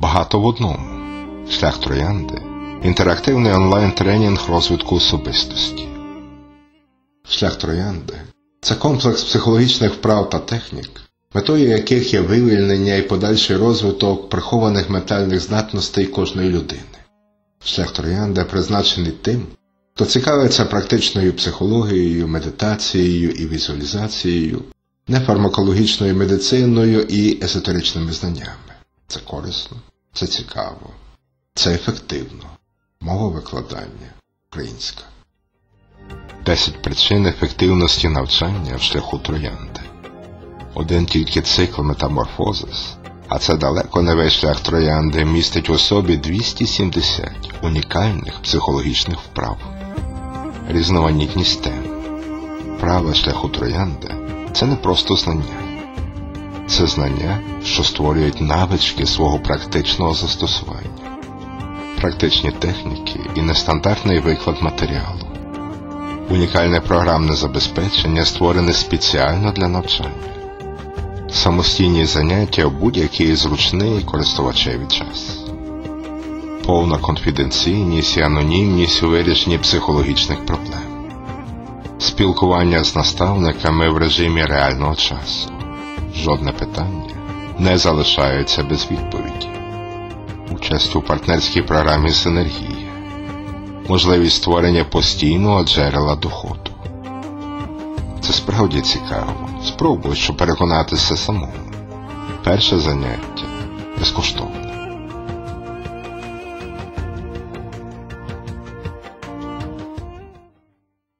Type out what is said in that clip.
Багато в одному. Шлях троянди інтерактивний онлайн-тренінг розвитку особистості. Шлях троянди це комплекс психологічних вправ та технік, метою яких є вивільнення і подальший розвиток прихованих ментальних здатностей кожної людини. Шлях троянди призначений тим, хто цікавиться практичною психологією, медитацією і візуалізацією, нефармакологічною медициною і езотеричними знаннями. Це корисно, це цікаво, це ефективно. Мова викладання українська. 10 причин ефективності навчання в шляху троянди. Один тільки цикл метаморфозис, а це далеко не весь шлях троянди містить у собі 270 унікальних психологічних вправ. Різноманітність тем. Права шляху троянди це не просто знання. Це знання, що створюють навички свого практичного застосування, практичні техніки і нестандартний виклад матеріалу. Унікальне програмне забезпечення створене спеціально для навчання, самостійні заняття в будь-який зручний користувачеві час, повна конфіденційність і анонімність у вирішенні психологічних проблем, спілкування з наставниками в режимі реального часу. Жодне питання не залишається без відповіді. Участь у партнерській програмі Синергія можливість створення постійного джерела доходу. Це справді цікаво. Спробуй, щоб переконатися самому. Перше заняття безкоштовне.